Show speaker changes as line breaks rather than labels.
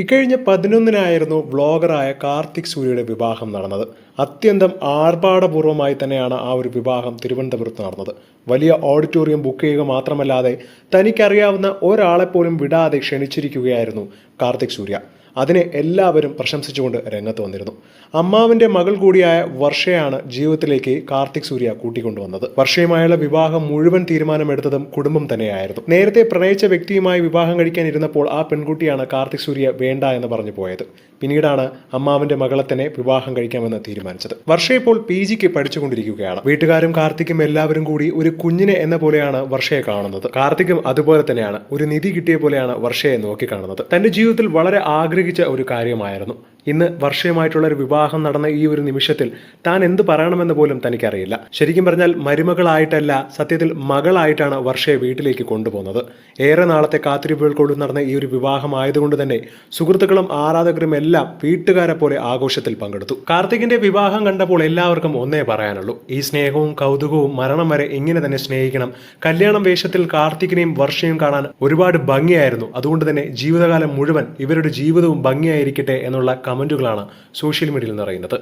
ഇക്കഴിഞ്ഞ പതിനൊന്നിനായിരുന്നു വ്ളോഗറായ കാർത്തിക് സൂര്യയുടെ വിവാഹം നടന്നത്. അത്യന്തം ആർഭാടപൂർവമായി തന്നെയാണ് ആ ഒരു വിവാഹം തിരുവനന്തപുരത്ത് നടന്നത്. വലിയ ഓഡിറ്റോറിയം ബുക്ക് ചെയ്യുക മാത്രമല്ലാതെ തനിക്കറിയാവുന്ന ഒരാളെപ്പോലും വിടാതെ ക്ഷണിച്ചിരിക്കുകയായിരുന്നു കാർത്തിക് സൂര്യ. അതിനെ എല്ലാവരും പ്രശംസിച്ചുകൊണ്ട് രംഗത്ത് വന്നിരുന്നു. അമ്മാവിന്റെ മകൾ കൂടിയായ വർഷയാണ് ജീവിതത്തിലേക്ക് കാർത്തിക് സൂര്യ കൂട്ടിക്കൊണ്ടുവന്നത്. വർഷയുമായുള്ള വിവാഹം മുഴുവൻ തീരുമാനമെടുത്തതും കുടുംബം തന്നെയായിരുന്നു. നേരത്തെ പ്രണയിച്ച വ്യക്തിയുമായി വിവാഹം കഴിക്കാൻ ഇരുന്നപ്പോൾ ആ പെൺകുട്ടിയാണ് കാർത്തിക് സൂര്യ വേണ്ട എന്ന് പറഞ്ഞു പോയത്. പിന്നീടാണ് അമ്മാവിന്റെ മകളെ തന്നെ വിവാഹം കഴിക്കാമെന്ന് തീരുമാനിച്ചത്. വർഷ ഇപ്പോൾ പി ജിക്ക് പഠിച്ചുകൊണ്ടിരിക്കുകയാണ്. വീട്ടുകാരും കാർത്തിക്കും എല്ലാവരും കൂടി ഒരു കുഞ്ഞിനെ എന്ന പോലെയാണ് വർഷയെ കാണുന്നത്. കാർത്തിക്കും അതുപോലെ തന്നെയാണ്. ഒരു നിധി കിട്ടിയ പോലെയാണ് വർഷയെ നോക്കിക്കാണുന്നത്. തന്റെ ജീവിതത്തിൽ വളരെ ആഗ്രഹിച്ച ഒരു കാര്യമായിരുന്നു. ഇന്ന് വർഷീയമായിട്ടുള്ള ഒരു വിവാഹം നടന്ന ഈ ഒരു നിമിഷത്തിൽ താൻ എന്ത് പറയണമെന്ന് പോലും തനിക്കറിയില്ല. ശരിക്കും പറഞ്ഞാൽ മരുമകളായിട്ടല്ല സത്യത്തിൽ മകളായിട്ടാണ് വർഷയെ വീട്ടിലേക്ക് കൊണ്ടുപോകുന്നത്. ഏറെ നാളത്തെ കാത്തിരിപ്പുകൾക്കോട് നടന്ന ഈ ഒരു വിവാഹം ആയതുകൊണ്ട് തന്നെ സുഹൃത്തുക്കളും ആരാധകരും എല്ലാം വീട്ടുകാരെ പോലെ ആഘോഷത്തിൽ പങ്കെടുത്തു. കാർത്തികിന്റെ വിവാഹം കണ്ടപ്പോൾ എല്ലാവർക്കും ഒന്നേ പറയാനുള്ളൂ. ഈ സ്നേഹവും കൗതുകവും മരണം വരെ ഇങ്ങനെ തന്നെ സ്നേഹിക്കണം. കല്യാണം വേഷത്തിൽ കാർത്തികിനെയും വർഷയും കാണാൻ ഒരുപാട് ഭംഗിയായിരുന്നു. അതുകൊണ്ട് തന്നെ ജീവിതകാലം മുഴുവൻ ഇവരുടെ ജീവിതവും ഭംഗിയായിരിക്കട്ടെ എന്നുള്ള കമന്റുകളാണ് സോഷ്യൽ മീഡിയയിൽ നിറയുന്നത്.